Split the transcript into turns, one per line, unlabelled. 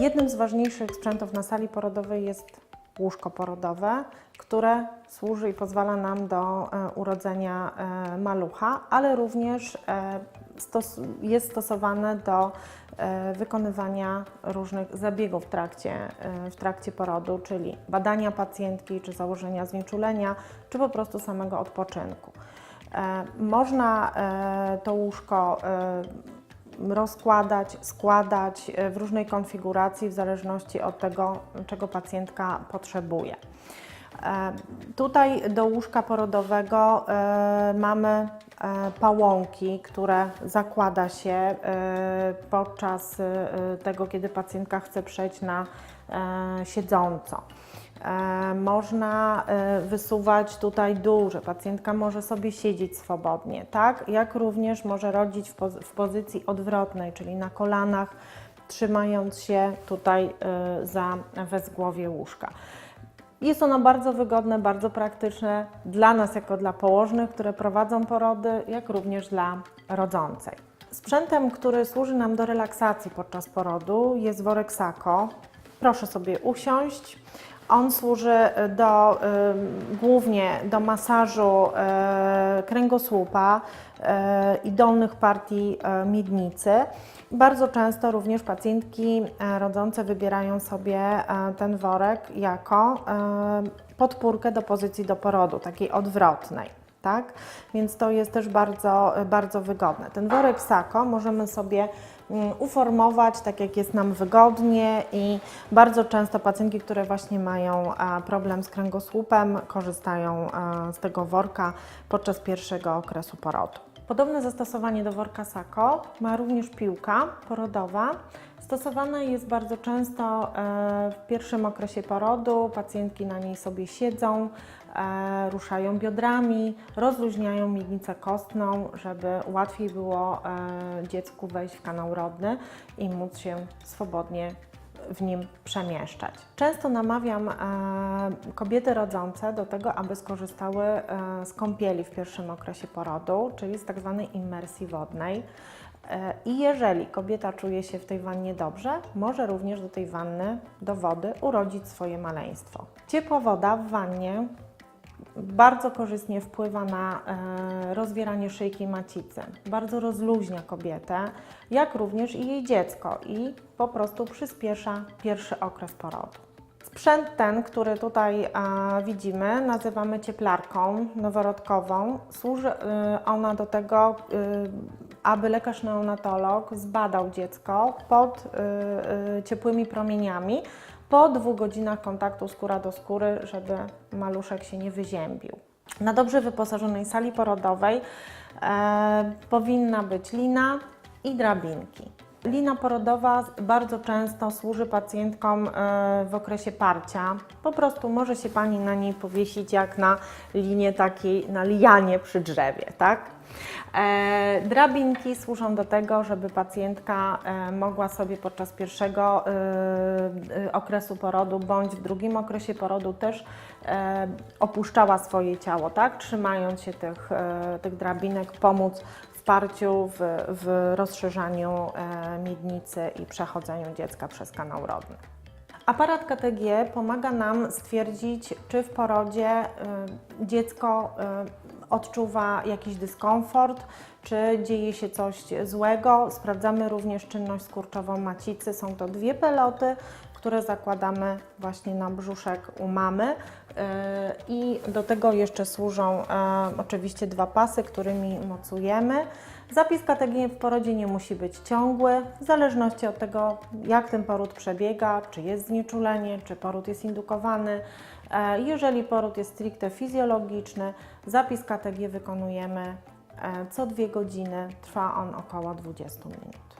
Jednym z ważniejszych sprzętów na sali porodowej jest łóżko porodowe, które służy i pozwala nam do e, urodzenia e, malucha, ale również e, jest stosowane do wykonywania różnych zabiegów w trakcie, w trakcie porodu, czyli badania pacjentki, czy założenia znieczulenia, czy po prostu samego odpoczynku. Można to łóżko rozkładać, składać e, w różnej konfiguracji w zależności od tego, czego pacjentka potrzebuje. E, Tutaj do łóżka porodowego e, mamy e, pałąki, które zakłada się podczas tego, kiedy pacjentka chce przejść na siedząco. Można wysuwać tutaj dół, że pacjentka może sobie siedzieć swobodnie, tak? Jak również może rodzić w, w pozycji odwrotnej, czyli na kolanach, trzymając się tutaj za wezgłowie łóżka. Jest ono bardzo wygodne, bardzo praktyczne dla nas jako dla położnych, które prowadzą porody, jak również dla rodzącej. Sprzętem, który służy nam do relaksacji podczas porodu jest worek Sako. Proszę sobie usiąść. On służy do, ym, głównie do masażu e, kręgosłupa e, i dolnych partii e, miednicy. Bardzo często również pacjentki e, rodzące wybierają sobie e, ten worek jako e, podpórkę do pozycji do porodu, takiej odwrotnej. Tak? Więc to jest też bardzo, bardzo wygodne. Ten worek Sako możemy sobie mm, uformować tak, jak jest nam wygodnie i bardzo często pacjentki, które właśnie mają problem z kręgosłupem, korzystają z tego worka podczas pierwszego okresu porodu. Podobne zastosowanie do worka Sako ma również piłka porodowa. Stosowana jest bardzo często e, w pierwszym okresie porodu. Pacjentki na niej sobie siedzą, e, ruszają biodrami, rozluźniają miednicę kostną, żeby łatwiej było e, dziecku wejść w kanał rodny i móc się swobodnie w nim przemieszczać. Często namawiam e, kobiety rodzące do tego, aby skorzystały e, z kąpieli w pierwszym okresie porodu, czyli z tak zwanej immersji wodnej. E, I jeżeli kobieta czuje się w tej wannie dobrze, może również do tej wanny, do wody urodzić swoje maleństwo. Ciepła woda w wannie bardzo korzystnie wpływa na e, rozwieranie szyjki macicy. Bardzo rozluźnia kobietę, jak również i jej dziecko i po prostu przyspiesza pierwszy okres porodu. Sprzęt ten, który tutaj e, widzimy, nazywamy cieplarką noworodkową. Służy e, ona do tego, aby lekarz neonatolog zbadał dziecko pod ciepłymi promieniami po dwóch godzinach kontaktu skóra do skóry, żeby maluszek się nie wyziębił. Na dobrze wyposażonej sali porodowej e, powinna być lina i drabinki. Lina porodowa bardzo często służy pacjentkom e, w okresie parcia. Po prostu może się Pani na niej powiesić jak na linie takiej, na lianie przy drzewie, tak? E, drabinki służą do tego, żeby pacjentka e, mogła sobie podczas pierwszego e, okresu porodu bądź w drugim okresie porodu też opuszczała swoje ciało, tak? Trzymając się tych, tych drabinek, pomóc w parciu, w, w rozszerzaniu miednicy i przechodzeniu dziecka przez kanał rodny. Aparat KTG pomaga nam stwierdzić, czy w porodzie dziecko odczuwa jakiś dyskomfort, czy dzieje się coś złego. Sprawdzamy również czynność skurczową macicy. Są to dwie peloty, które zakładamy właśnie na brzuszek u mamy. Y, I do tego jeszcze służą y, oczywiście dwa pasy, którymi mocujemy. Zapis KTG w porodzie nie musi być ciągły, w zależności od tego, jak ten poród przebiega, czy jest znieczulenie, czy poród jest indukowany. E, Jeżeli poród jest stricte fizjologiczny, zapis KTG wykonujemy e, co dwie godziny, trwa on około 20 minut.